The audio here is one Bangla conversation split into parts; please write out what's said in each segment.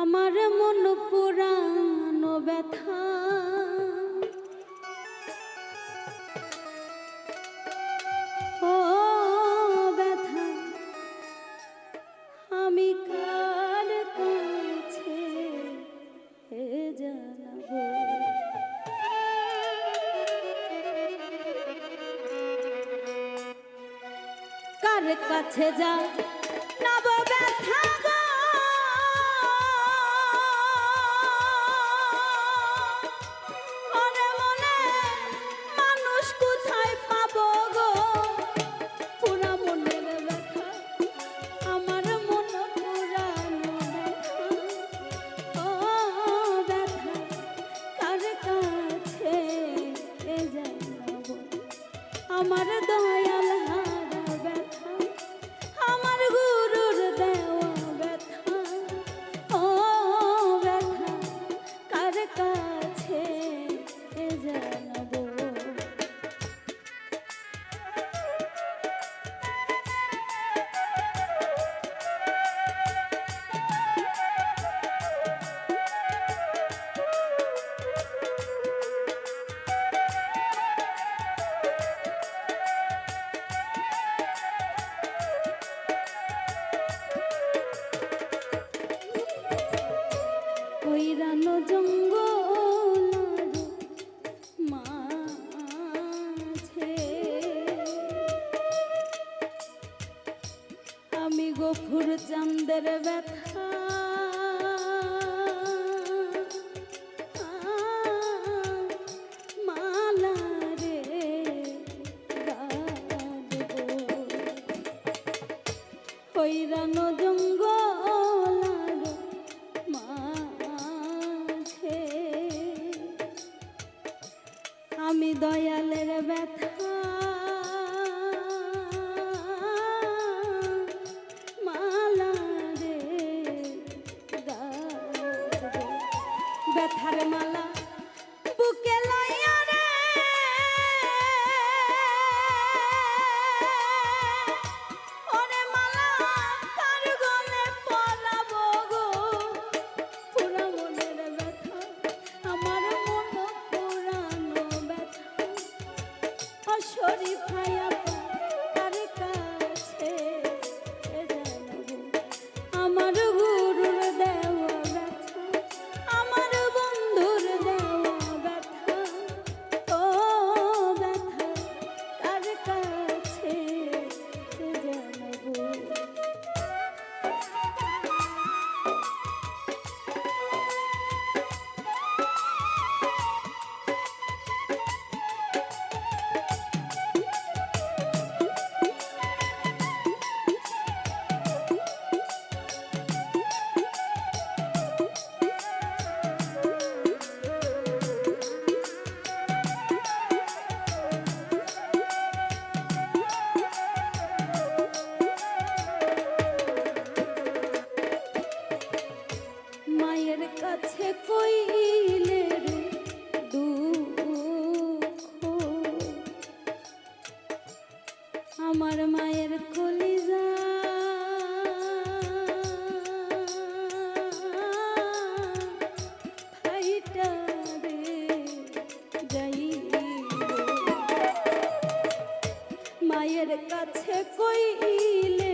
আমার মন পুরানো ব্যথা। ও ব্যথা আমি কার কাছে জানাব? কার কাছে যা আমার দোয়া গফুর চন্দ্রের ব্যথা। মায়ের কাছে কইলে আমার মায়ের কলিজা। মায়ের কাছে কইলে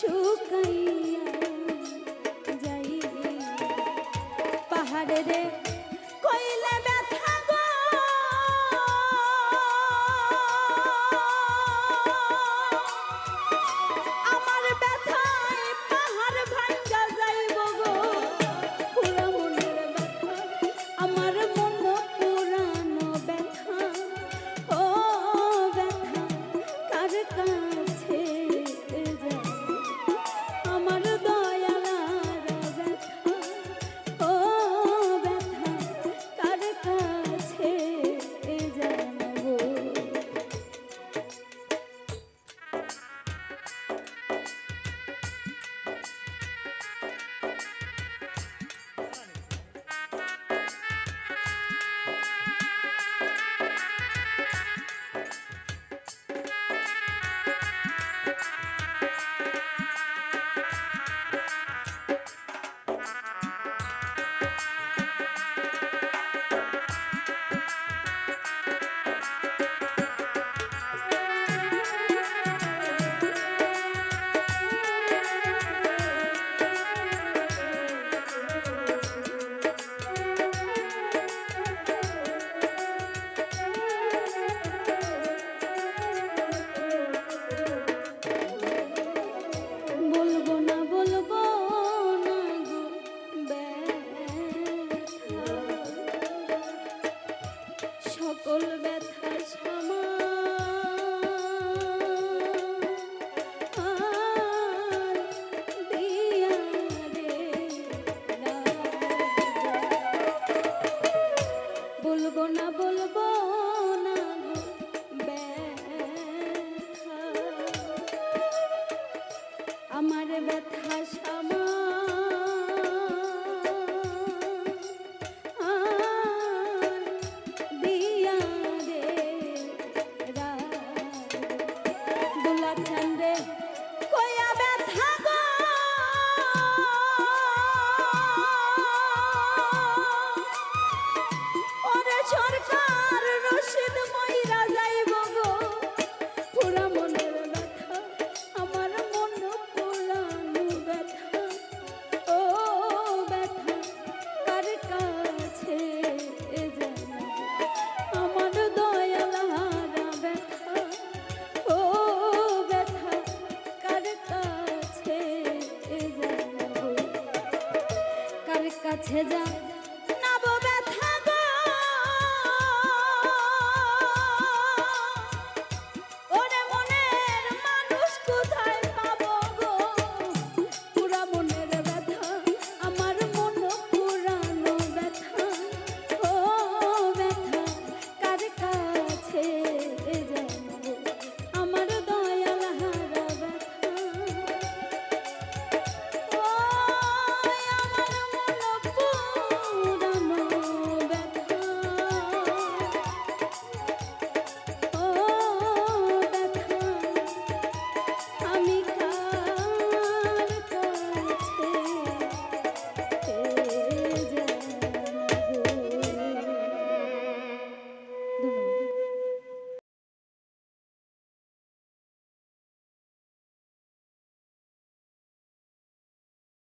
শুকাইয়া যাই পাহাড়ে কাছে যা।